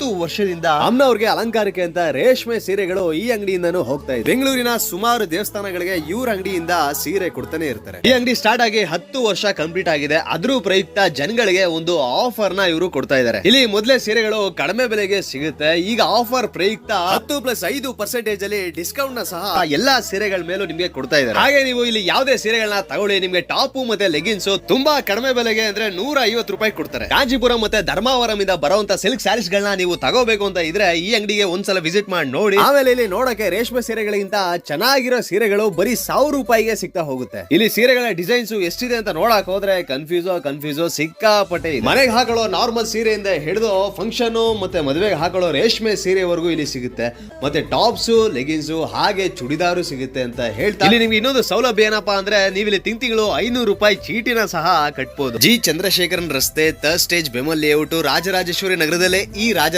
ಹತ್ತು ವರ್ಷದಿಂದ ಅಮ್ಮನವ್ರಿಗೆ ಅಲಂಕಾರಕ್ಕೆ ಅಂತ ರೇಷ್ಮೆ ಸೀರೆಗಳು ಈ ಅಂಗಡಿಯಿಂದನೂ ಹೋಗ್ತಾ ಇದೆ. ಬೆಂಗಳೂರಿನ ಸುಮಾರು ದೇವಸ್ಥಾನಗಳಿಗೆ ಇವ್ರ ಅಂಗಡಿಯಿಂದ ಸೀರೆ ಕೊಡ್ತಾನೆ ಇರ್ತಾರೆ. ಈ ಅಂಗಡಿ ಸ್ಟಾರ್ಟ್ ಆಗಿ ಹತ್ತು ವರ್ಷ ಕಂಪ್ಲೀಟ್ ಆಗಿದೆ. ಅದ್ರ ಪ್ರಯುಕ್ತ ಜನಗಳಿಗೆ ಒಂದು ಆಫರ್ನ ಇವರು ಕೊಡ್ತಾ ಇದ್ದಾರೆ. ಇಲ್ಲಿ ಮೊದಲೇ ಸೀರೆಗಳು ಕಡಿಮೆ ಬೆಲೆಗೆ ಸಿಗುತ್ತೆ. ಈಗ ಆಫರ್ ಪ್ರಯುಕ್ತ ಹತ್ತು ಪ್ಲಸ್ ಐದು ಪರ್ಸೆಂಟೇಜ್ ಅಲ್ಲಿ ಡಿಸ್ಕೌಂಟ್ನ ಸಹ ಎಲ್ಲಾ ಸೀರೆಗಳ ಮೇಲೂ ನಿಮಗೆ ಕೊಡ್ತಾ ಇದ್ದಾರೆ. ಹಾಗೆ ನೀವು ಇಲ್ಲಿ ಯಾವುದೇ ಸೀರೆಗಳನ್ನ ತಗೊಳ್ಳಿ. ನಿಮಗೆ ಟಾಪು ಮತ್ತೆ ಲೆಗಿನ್ಸ್ ತುಂಬಾ ಕಡಿಮೆ ಬೆಲೆಗೆ ಅಂದ್ರೆ ನೂರ ಐವತ್ತು ರೂಪಾಯಿ ಕೊಡ್ತಾರೆ. ಕಾಂಜಿಪುರ ಮತ್ತೆ ಧರ್ಮಾವರಂ ಇಂದ ಬರುವಂತ ಸಿಲ್ಕ್ ಸ್ಯಾರೀಸ್ ಗಳನ್ನ ನೀವು ತಗೋಬೇಕು ಅಂತ ಇದ್ರೆ ಈ ಅಂಗಡಿಗೆ ಒಂದ್ಸಲ ವಿಸಿಟ್ ಮಾಡಿ ನೋಡಿ. ಆಮೇಲೆ ಇಲ್ಲಿ ನೋಡಕ್ಕೆ ರೇಷ್ಮೆ ಸೀರೆಗಳಿಗಿಂತ ಚೆನ್ನಾಗಿರೋ ಸೀರೆಗಳು ಬರೀ ಸಾವಿರ ರೂಪಾಯಿಗೆ ಸಿಗ್ತಾ ಹೋಗುತ್ತೆ. ಇಲ್ಲಿ ಸೀರೆಗಳ ಡಿಸೈನ್ಸ್ ಎಷ್ಟಿದೆ ಅಂತ ನೋಡಕ್ ಹೋದ್ರೆ ಕನ್ಫ್ಯೂಸೋ ಕನ್ಫ್ಯೂಸೋ ಸಿಕ್ಕಾಪಟ್ಟೆ. ಮನೆಗೆ ಹಾಕೊಳ್ಳೋ ನಾರ್ಮಲ್ ಸೀರೆಯಿಂದ ಹಿಡಿದು ಫಂಕ್ಷನ್ ಮತ್ತೆ ಮದುವೆಗೆ ಹಾಕೊಳ್ಳೋ ರೇಷ್ಮೆ ಸೀರೆವರೆಗೂ ಇಲ್ಲಿ ಸಿಗುತ್ತೆ. ಮತ್ತೆ ಟಾಪ್ಸ್ ಲೆಗಿನ್ಸ್ ಹಾಗೆ ಚುಡಿದಾರು ಸಿಗುತ್ತೆ ಅಂತ ಹೇಳ್ತಾ ಇಲ್ಲಿ ನಿಮ್ಗೆ ಇನ್ನೊಂದು ಸೌಲಭ್ಯ ಏನಪ್ಪಾ ಅಂದ್ರೆ ನೀವು ಇಲ್ಲಿ ತಿಂಗ್ ತಿಂಗಳು ಐನೂರು ರೂಪಾಯಿ ಚೀಟಿನ ಸಹ ಕಟ್ಬೋದು. ಜಿ ಚಂದ್ರಶೇಖರನ್ ರಸ್ತೆ third stage BEML layout Rajarajeshwari ನಗರದಲ್ಲೇ ಈ ರಾಜ